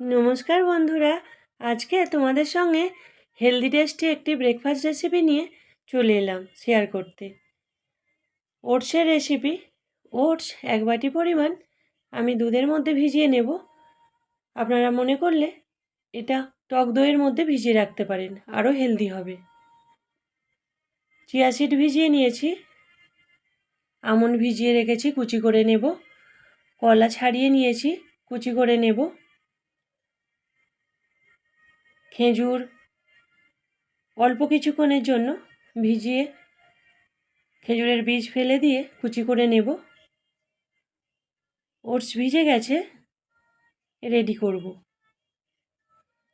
নমস্কার বন্ধুরা। আজকে তোমাদের সঙ্গে হেলদি টেস্টি একটি ব্রেকফাস্ট রেসিপি নিয়ে চলে এলাম শেয়ার করতে। ওটসের রেসিপি ওটস এক বাটি পরিমাণ আমি দুধের মধ্যে ভিজিয়ে নেব। আপনারা মনে করলে এটা টক দইয়ের মধ্যে ভিজিয়ে রাখতে পারেন, আরও হেলদি হবে। চিয়া সিড ভিজিয়ে নিয়েছি। আমন্ড ভিজিয়ে রেখেছি, কুচি করে নেব। কলা ছাড়িয়ে নিয়েছি, কুচি করে নেব। খেজুর অল্প কিছুক্ষণের জন্য ভিজিয়ে খেজুরের বীজ ফেলে দিয়ে কুচি করে নেব। ওটস ভিজে গেছে, রেডি করব।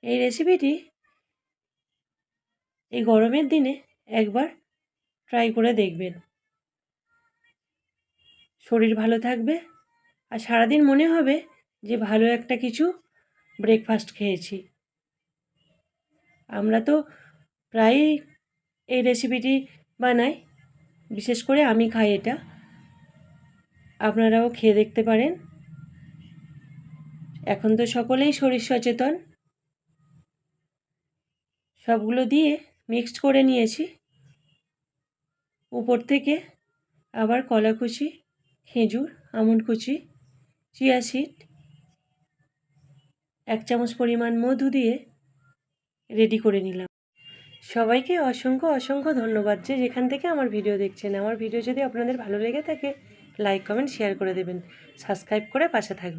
এই রেসিপিটি এই গরমের দিনে একবার ট্রাই করে দেখবেন। শরীর ভালো থাকবে আর সারাদিন মনে হবে যে ভালো একটা কিছু ব্রেকফাস্ট খেয়েছি। আমরা তো প্রায়ই এই রেসিপিটি বানাই। বিশেষ করে আমি খাই এটা। আপনারাও খেয়ে দেখতে পারেন। এখন তো সকলেই শরীর সচেতন। সবগুলো দিয়ে মিক্সড করে নিয়েছি। উপর থেকে আবার কলা কুচি, খেজুর আমন্ড কুচি, চিয়া সিড, এক চামচ পরিমাণ মধু দিয়ে রেডি করে নিলাম। সবাইকে অসংখ্য অসংখ্য ধন্যবাদ যে যেখান থেকে আমার ভিডিও দেখছেন। আমার ভিডিও যদি আপনাদের ভালো লেগে থাকে লাইক কমেন্ট শেয়ার করে দেবেন। সাবস্ক্রাইব করে পাশে থাকবেন।